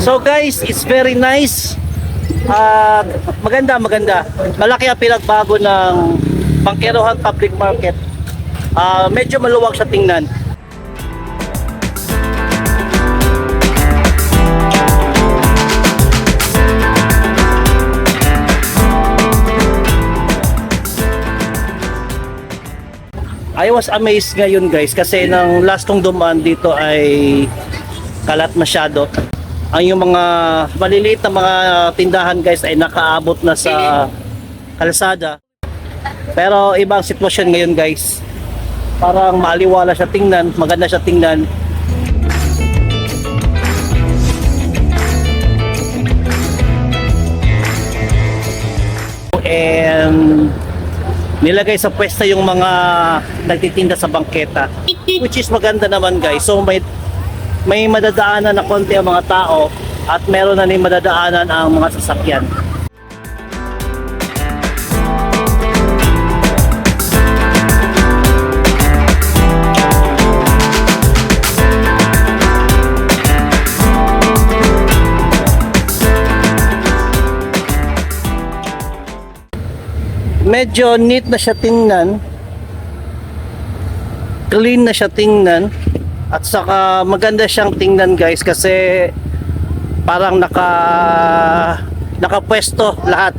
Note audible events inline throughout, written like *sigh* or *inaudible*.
So guys, it's very nice. At maganda, maganda. Malaki ang pinagbago ng Bangkerohan Public Market. Ah, medyo maluwag sa tingnan. I was amazed ngayon guys kasi nang last kong dumaan dito ay kalat masyado. Ang yung mga maliliit na mga tindahan guys ay nakaabot na sa kalsada. Pero ibang sitwasyon ngayon guys. Parang maaliwala siya tingnan, maganda siya tingnan. And nilagay sa pwesto yung mga nagtitinda sa bangketa which is maganda naman guys so may may madadaanan na konti ang mga tao at meron na rin madadaanan ang mga sasakyan. Medyo neat na siya tingnan. Clean na siya tingnan at saka maganda siyang tingnan guys kasi parang naka nakapwesto lahat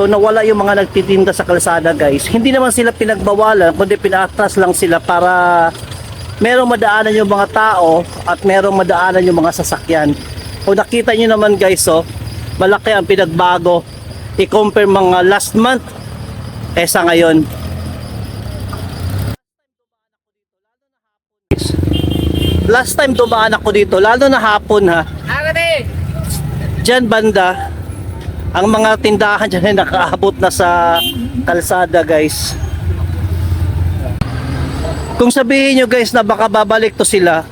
So nawala yung mga nagtitinda sa kalsada guys. Hindi naman sila pinagbawalan, kundi pinaatras lang sila para merong madaanan yung mga tao at merong madaanan yung mga sasakyan. Kung nakita nyo naman guys, oh, malaki ang pinagbago. I-compare mga last month kesa ngayon. Last time dumaan ako dito, lalo na hapon ha. Diyan banda, ang mga tindahan dyan ay nakaabot na sa kalsada guys. Kung sabihin nyo guys na baka babalik to sila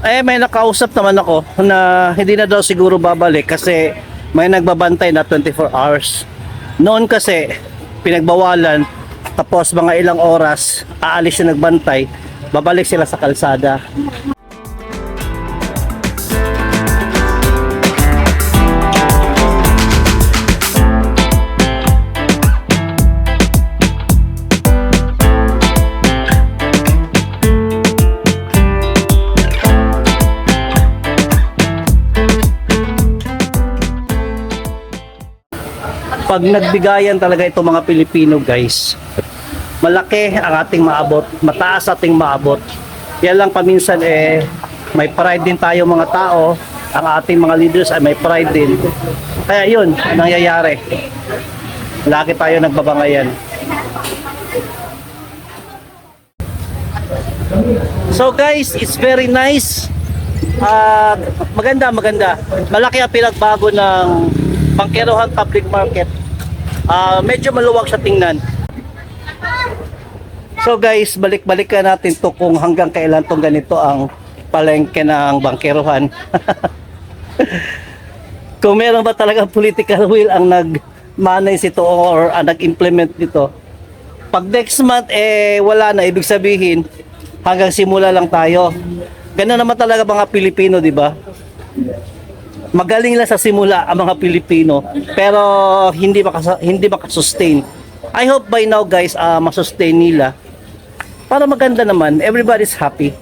eh may nakausap naman ako na hindi na daw siguro babalik kasi may nagbabantay na 24 hours. Noon kasi pinagbawalan tapos mga ilang oras aalis yung nagbantay babalik sila sa kalsada pag nagbigayan talaga itong mga Pilipino guys malaki ang ating maabot mataas ating maabot. Yan lang paminsan eh may pride din tayo mga tao. Ang ating mga leaders ay may pride din. Kaya yun nangyayari. Lagi tayo nagbabangayan. So guys it's very nice. At maganda maganda. Malaki ang pinagbago ng Bangkerohan Public Market. Ah, medyo maluwag sa tingnan. So guys balik-balikan natin to kung hanggang kailan tong ganito ang palengke ng Bangkerohan *laughs* kung meron ba talagang political will ang nag-manage ito or ang nag-implement nito pag next month eh wala na. Ibig sabihin hanggang simula lang tayo. Ganun naman talaga mga Pilipino di ba magaling lang sa simula ang mga Pilipino pero hindi maka hindi makasustain. I hope by now guys uh, masustain nila para maganda naman everybody's happy.